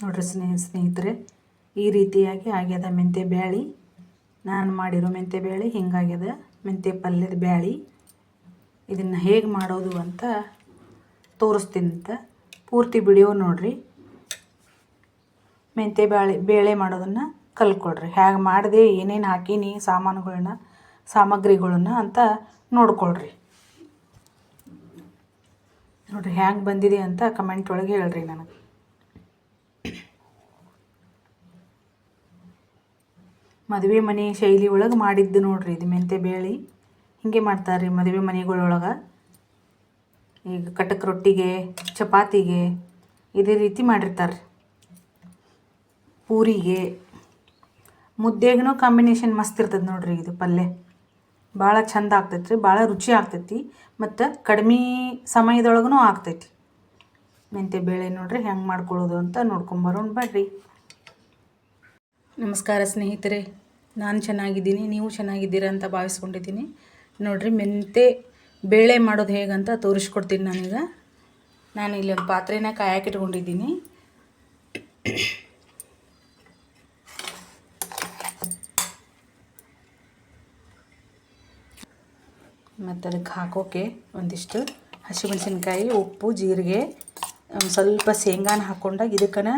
ನೋಡ್ರಿ ಸ್ನೇಹ ಸ್ನೇಹಿತರೆ, ಈ ರೀತಿಯಾಗಿ ಆಗ್ಯದ ಮೆಂತ್ಯ ಬ್ಯಾಳಿ. ನಾನು ಮಾಡಿರೋ ಮೆಂತೆ ಬ್ಯಾಳಿ ಹಿಂಗಾಗ್ಯದ ಮೆಂತ್ಯ ಪಲ್ಯದ ಬ್ಯಾಳಿ. ಇದನ್ನು ಹೇಗೆ ಮಾಡೋದು ಅಂತ ತೋರಿಸ್ತೀನಿ ಅಂತ. ಪೂರ್ತಿ ಬಿಡಿಯೋ ನೋಡಿರಿ. ಮೆಂತ್ಯ ಬ್ಯಾಳೆ ಬೇಳೆ ಮಾಡೋದನ್ನು ಕಲ್ಕೊಳ್ರಿ. ಹೇಗೆ ಮಾಡಿದೆ, ಏನೇನು ಹಾಕೀನಿ ಸಾಮಾನುಗಳನ್ನ ಸಾಮಗ್ರಿಗಳನ್ನ ಅಂತ ನೋಡ್ಕೊಳ್ರಿ. ನೋಡ್ರಿ, ಹ್ಯಾಂಗೆ ಬಂದಿದೆ ಅಂತ ಕಮೆಂಟ್ ಒಳಗೆ ಹೇಳ್ರಿ ನನಗೆ. ಮದುವೆ ಮನೆ ಶೈಲಿ ಒಳಗೆ ಮಾಡಿದ್ದು ನೋಡ್ರಿ ಇದು ಮೆಂತೆ ಬೇಳೆ. ಹಿಂಗೆ ಮಾಡ್ತಾರೆ ರೀ ಮದುವೆ ಮನೆಗಳೊಳಗೆ. ಈಗ ಕಟಕ್ ರೊಟ್ಟಿಗೆ, ಚಪಾತಿಗೆ ಇದೇ ರೀತಿ ಮಾಡಿರ್ತಾರೆ ಪೂರಿಗೆ. ಮುದ್ದೆಗೂ ಕಾಂಬಿನೇಷನ್ ಮಸ್ತ್ ಇರ್ತದೆ ನೋಡ್ರಿ ಇದು ಪಲ್ಯ. ಭಾಳ ಚಂದ ಆಗ್ತೈತೆ ರೀ ಭಾಳ ರುಚಿ ಆಗ್ತೈತಿ ಮತ್ತು ಕಡಿಮೆ ಸಮಯದೊಳಗೂ ಆಗ್ತೈತಿ. ಮೆಂತೆ ಬೇಳೆ ನೋಡ್ರಿ ಹೆಂಗೆ ಮಾಡ್ಕೊಳ್ಳೋದು ಅಂತ ನೋಡ್ಕೊಂಬರೋಣ ಬರ್ರಿ. ನಮಸ್ಕಾರ ಸ್ನೇಹಿತರೆ, ನಾನು ಚೆನ್ನಾಗಿದ್ದೀನಿ, ನೀವು ಚೆನ್ನಾಗಿದ್ದೀರಾ ಅಂತ ಭಾವಿಸ್ಕೊಂಡಿದ್ದೀನಿ. ನೋಡಿರಿ, ಮೆಂತೆ ಬೇಳೆ ಮಾಡೋದು ಹೇಗಂತ ತೋರಿಸ್ಕೊಡ್ತೀನಿ ನಾನೀಗ. ನಾನು ಇಲ್ಲಿ ಒಂದು ಪಾತ್ರೆನ ಕಾಯಕ್ಕೆ ಇಟ್ಕೊಂಡಿದ್ದೀನಿ ಮತ್ತು ಅದಕ್ಕೆ ಹಾಕೋಕೆ ಒಂದಿಷ್ಟು ಹಸಿಮೆಣಸಿನ್ಕಾಯಿ, ಉಪ್ಪು, ಜೀರಿಗೆ ಸ್ವಲ್ಪ ಶೇಂಗಾನ ಹಾಕ್ಕೊಂಡಾಗ ಇದಕ್ಕನ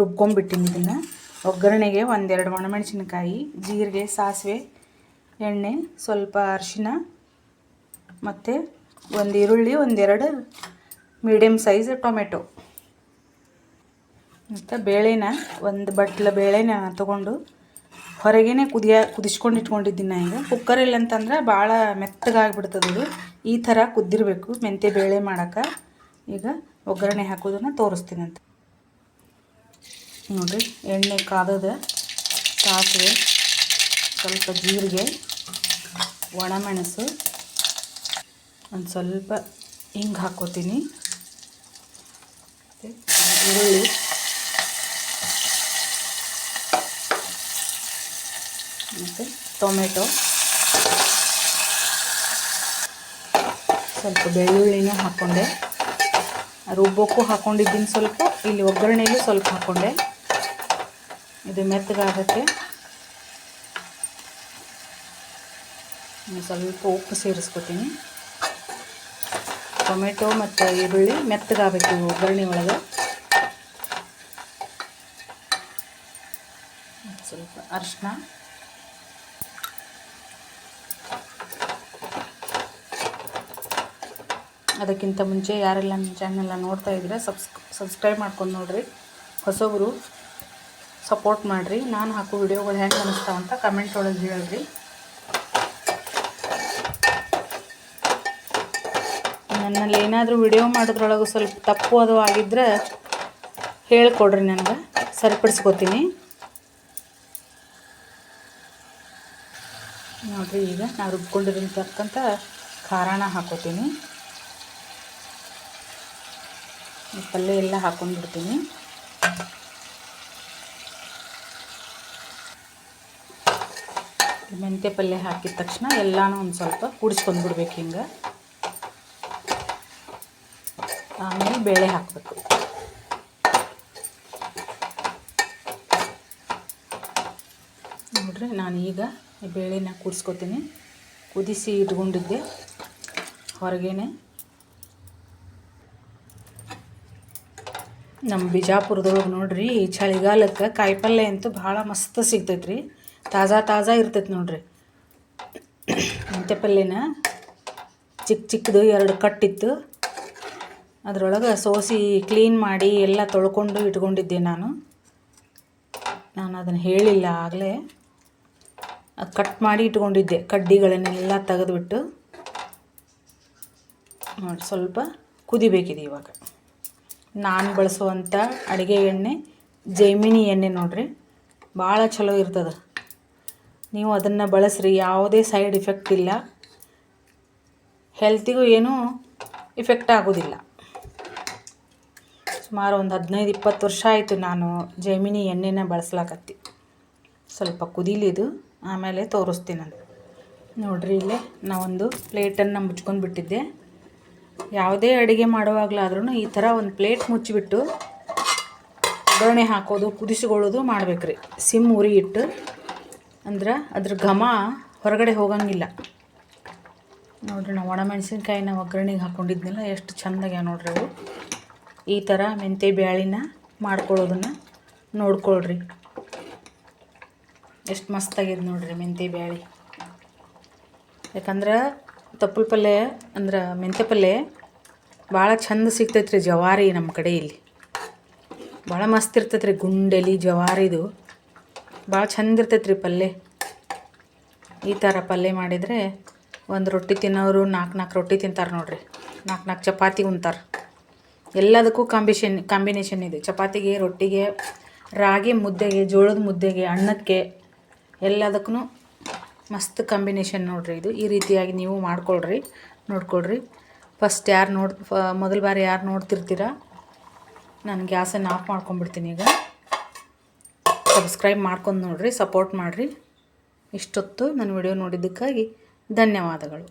ರುಬ್ಕೊಂಬಿಟ್ಟಿನಿ ಇದನ್ನು. ಒಗ್ಗರಣೆಗೆ ಒಂದೆರಡು ಒಣಮೆಣಸಿನಕಾಯಿ, ಜೀರಿಗೆ, ಸಾಸಿವೆ, ಎಣ್ಣೆ, ಸ್ವಲ್ಪ ಅರಿಶಿನ ಮತ್ತು ಒಂದು ಈರುಳ್ಳಿ, ಒಂದೆರಡು ಮೀಡಿಯಮ್ ಸೈಜ್ ಟೊಮೆಟೊ. ಮತ್ತು ಬೇಳೆನ, ಒಂದು ಬಟ್ಲ ಬೇಳೆನ ತೊಗೊಂಡು ಹೊರಗೇನೆ ಕುದಿಯ, ಕುದಿಸ್ಕೊಂಡು ಇಟ್ಕೊಂಡಿದ್ದೀನಿ ನಾ ಈಗ. ಕುಕ್ಕರಲ್ಲಿ ಅಂತಂದ್ರೆ ಭಾಳ ಮೆತ್ತಗಾಗ್ಬಿಡ್ತದೆ ಅದು. ಈ ಥರ ಕುದ್ದಿರಬೇಕು ಮೆಂತ್ಯ ಬೇಳೆ ಮಾಡೋಕೆ. ಈಗ ಒಗ್ಗರಣೆ ಹಾಕೋದನ್ನು ತೋರಿಸ್ತೀನಂತ. ನೋಡಿರಿ ಎಣ್ಣೆ ಕಾದದ ಸಾಸಿವೆ, ಸ್ವಲ್ಪ ಜೀರಿಗೆ, ಒಣಮೆಣಸು, ಒಂದು ಸ್ವಲ್ಪ ಹಿಂಗೆ ಹಾಕೋತೀನಿ. ಈರುಳ್ಳಿ. ಮತ್ತು ಟೊಮೆಟೊ. ಸ್ವಲ್ಪ ಬೆಳ್ಳುಳ್ಳಿನೂ ಹಾಕ್ಕೊಂಡೆ ರುಬ್ಬೋಕ್ಕೂ ಹಾಕ್ಕೊಂಡಿದ್ದೀನಿ ಸ್ವಲ್ಪ, ಇಲ್ಲಿ ಒಗ್ಗರಣೆಗೂ ಸ್ವಲ್ಪ ಹಾಕ್ಕೊಂಡೆ ಇದು ಮೆತ್ತಗಾಗಕ್ಕೆ ಸ್ವಲ್ಪ ಉಪ್ಪು ಸೇರಿಸ್ಕೊತೀನಿ. ಟೊಮೆಟೊ ಮತ್ತು ಈರುಳ್ಳಿ ಮೆತ್ತಗಾಗಬೇಕು ಒಗ್ಗರಣೆ ಒಳಗೆ. ಸ್ವಲ್ಪ ಅರಿಶಿನ ಅದಕ್ಕಿಂತ ಮುಂಚೆ ಯಾರೆಲ್ಲ ನನ್ನ ಚಾನೆಲ್ನ ನೋಡ್ತಾ ಇದ್ರೆ ಸಬ್ಸ್ ಸಬ್ಸ್ಕ್ರೈಬ್ ಮಾಡ್ಕೊಂಡು ನೋಡಿರಿ. ಹೊಸಬರು ಸಪೋರ್ಟ್ ಮಾಡಿರಿ. ನಾನು ಹಾಕೋ ವಿಡಿಯೋಗಳು ಹೆಂಗೆ ಅನ್ನಿಸ್ತಾವಂತ ಕಮೆಂಟ್ ಒಳಗೆ ಹೇಳ್ರಿ. ನನ್ನಲ್ಲಿ ಏನಾದರೂ ವಿಡಿಯೋ ಮಾಡೋದ್ರೊಳಗೆ ಸ್ವಲ್ಪ ತಪ್ಪು ಅದು ಆಗಿದ್ದರೆ ಹೇಳ್ಕೊಡ್ರಿ ನನಗೆ ಸರಿಪಡಿಸ್ಕೋತೀನಿ. ನೋಡಿರಿ ಈಗ ನಾವು ರುಬ್ಕೊಂಡಿರತಕ್ಕಂಥ ಖಾರಾನ ಹಾಕೋತೀನಿ. ಪಲ್ಯ ಎಲ್ಲ ಹಾಕೊಂಡ್ಬಿಡ್ತೀನಿ. ಮೆಂತ್ಯ ಪಲ್ಯ ಹಾಕಿದ ತಕ್ಷಣ ಎಲ್ಲನೂ ಒಂದು ಸ್ವಲ್ಪ ಕೂಡಿಸ್ಕೊಂಡ್ಬಿಡ್ಬೇಕು ಹಿಂಗೆ. ಆಮೇಲೆ ಬೇಳೆ ಹಾಕಬೇಕು. ನೋಡ್ರಿ, ನಾನು ಈಗ ಬೇಳೆನ ಕೂಡಿಸ್ಕೊತೀನಿ. ಕುದಿಸಿ ಇಟ್ಕೊಂಡಿದ್ದೆ ಹೊರಗೇನೆ. ನಮ್ಮ ಬಿಜಾಪುರದೊಳಗೆ ನೋಡ್ರಿ, ಈ ಚಳಿಗಾಲಕ್ಕೆ ಕಾಯಿಪಲ್ಯ ಅಂತೂ ಭಾಳ ಮಸ್ತ್ ಸಿಗ್ತೈತೆ ರೀ ತಾಜಾ ತಾಜಾ ಇರ್ತೈತೆ ನೋಡ್ರಿ. ಮೆಂತ್ಯ ಪಲ್ಯನ ಚಿಕ್ಕ ಚಿಕ್ಕದು ಎರಡು ಕಟ್ಟಿತ್ತು. ಅದರೊಳಗೆ ಸೋಸಿ ಕ್ಲೀನ್ ಮಾಡಿ ಎಲ್ಲ ತೊಳ್ಕೊಂಡು ಇಟ್ಕೊಂಡಿದ್ದೆ ನಾನು. ನಾನು ಅದನ್ನು ಹೇಳಿಲ್ಲ ಆಗಲೇ. ಅದು ಕಟ್ ಮಾಡಿ ಇಟ್ಕೊಂಡಿದ್ದೆ, ಕಡ್ಡಿಗಳನ್ನೆಲ್ಲ ತೆಗೆದುಬಿಟ್ಟು. ನೋಡಿ ಸ್ವಲ್ಪ ಕುದಿಬೇಕಿದೆ ಇವಾಗ. ನಾನು ಬಳಸುವಂಥ ಅಡುಗೆ ಎಣ್ಣೆ, ಜೈಮಿನಿ ಎಣ್ಣೆ ನೋಡಿರಿ. ಭಾಳ ಚಲೋ ಇರ್ತದೆ. ನೀವು ಅದನ್ನು ಬಳಸ್ರಿ, ಯಾವುದೇ ಸೈಡ್ ಇಫೆಕ್ಟ್ ಇಲ್ಲ. ಹೆಲ್ತಿಗೂ ಏನೂ ಇಫೆಕ್ಟ್ ಆಗೋದಿಲ್ಲ. ಸುಮಾರು ಒಂದು ಹದಿನೈದು, ಇಪ್ಪತ್ತು ವರ್ಷ ಆಯಿತು ನಾನು ಜೈಮಿನಿ ಎಣ್ಣೆನ ಬಳಸ್ಲಾಕತ್ತಿ. ಸ್ವಲ್ಪ ಕುದೀಲಿದು, ಆಮೇಲೆ ತೋರಿಸ್ತೀನಿ ನಾನು. ನೋಡ್ರಿ ಇಲ್ಲೇ, ನಾವೊಂದು ಪ್ಲೇಟನ್ನು ಮುಚ್ಕೊಂಡು ಬಿಟ್ಟಿದ್ದೆ. ಯಾವುದೇ ಅಡುಗೆ ಮಾಡುವಾಗಲಾದ್ರೂ ಈ ಥರ ಒಂದು ಪ್ಲೇಟ್ ಮುಚ್ಚಿಬಿಟ್ಟು, ಒಗ್ಗರಣೆ ಹಾಕೋದು, ಕುದಿಸ್ಕೊಳ್ಳೋದು ಮಾಡ್ಬೇಕ್ರಿ. ಸಿಮ್ ಉರಿ ಇಟ್ಟು. ಅಂದ್ರೆ ಅದ್ರ ಘಮ ಹೊರಗಡೆ ಹೋಗಂಗಿಲ್ಲ. ನೋಡ್ರಿ ನಾವು ಒಣಮೆಣಸಿನ್ಕಾಯಿನ ಒಗ್ಗರಣೆಗೆ ಹಾಕ್ಕೊಂಡಿದ್ನಲ್ಲ ಎಷ್ಟು ಚೆಂದಾಗ್ಯಾವ ನೋಡ್ರಿ ಅವು. ಈ ಥರ ಮೆಂತೆ ಬ್ಯಾಳಿನ ಮಾಡ್ಕೊಳ್ಳೋದನ್ನು ನೋಡ್ಕೊಳ್ರಿ. ಎಷ್ಟು ಮಸ್ತಾಗಿದೆ ನೋಡ್ರಿ ಮೆಂತೆ ಬ್ಯಾಳಿ. ಯಾಕಂದ್ರೆ ತಪ್ಪಲ ಪಲ್ಯ ಅಂದ್ರೆ ಮೆಂತೆ ಪಲ್ಯ ಭಾಳ ಚಂದ ಸಿಗ್ತೈತೆ ರೀ ಜವಾರಿ ನಮ್ಮ ಕಡೆ ಇಲ್ಲಿ ಭಾಳ ಮಸ್ತ್ ಇರ್ತೈತೆ ರೀ ಗುಂಡೆಲಿ ಜವಾರಿದು. ಭಾಳ ಚಂದ ಇರ್ತೈತೆ ರೀ ಪಲ್ಯ ಈ ಥರ ಪಲ್ಯ ಮಾಡಿದರೆ ಒಂದು ರೊಟ್ಟಿ ತಿನ್ನೋರು ನಾಲ್ಕು ನಾಲ್ಕು ರೊಟ್ಟಿ ತಿಂತಾರೆ ನೋಡಿರಿ. ನಾಲ್ಕು ನಾಲ್ಕು ಚಪಾತಿ ಉಣ್ತಾರೆ. ಎಲ್ಲದಕ್ಕೂ ಕಾಂಬಿಷನ್, ಕಾಂಬಿನೇಷನ್ ಇದೆ. ಚಪಾತಿಗೆ, ರೊಟ್ಟಿಗೆ, ರಾಗಿ ಮುದ್ದೆಗೆ, ಜೋಳದ ಮುದ್ದೆಗೆ, ಅನ್ನಕ್ಕೆ ಎಲ್ಲದಕ್ಕೂ ಮಸ್ತ್ ಕಾಂಬಿನೇಷನ್ ನೋಡಿರಿ ಇದು. ಈ ರೀತಿಯಾಗಿ ನೀವು ಮಾಡ್ಕೊಳ್ರಿ, ನೋಡ್ಕೊಳ್ರಿ. ಫಸ್ಟ್ ಯಾರು ನೋಡಿ ಮೊದಲ ಬಾರಿ ಯಾರು ನೋಡ್ತಿರ್ತೀರ? ನಾನು ಗ್ಯಾಸನ್ನು ಆಫ್ ಮಾಡ್ಕೊಂಡ್ಬಿಡ್ತೀನಿ ಈಗ. ಸಬ್ಸ್ಕ್ರೈಬ್ ಮಾಡ್ಕೊಂಡು ನೋಡಿರಿ ಸಪೋರ್ಟ್ ಮಾಡಿರಿ. ಇಷ್ಟೊತ್ತು ನನ್ನ ವಿಡಿಯೋ ನೋಡಿದ್ದಕ್ಕಾಗಿ ಧನ್ಯವಾದಗಳು.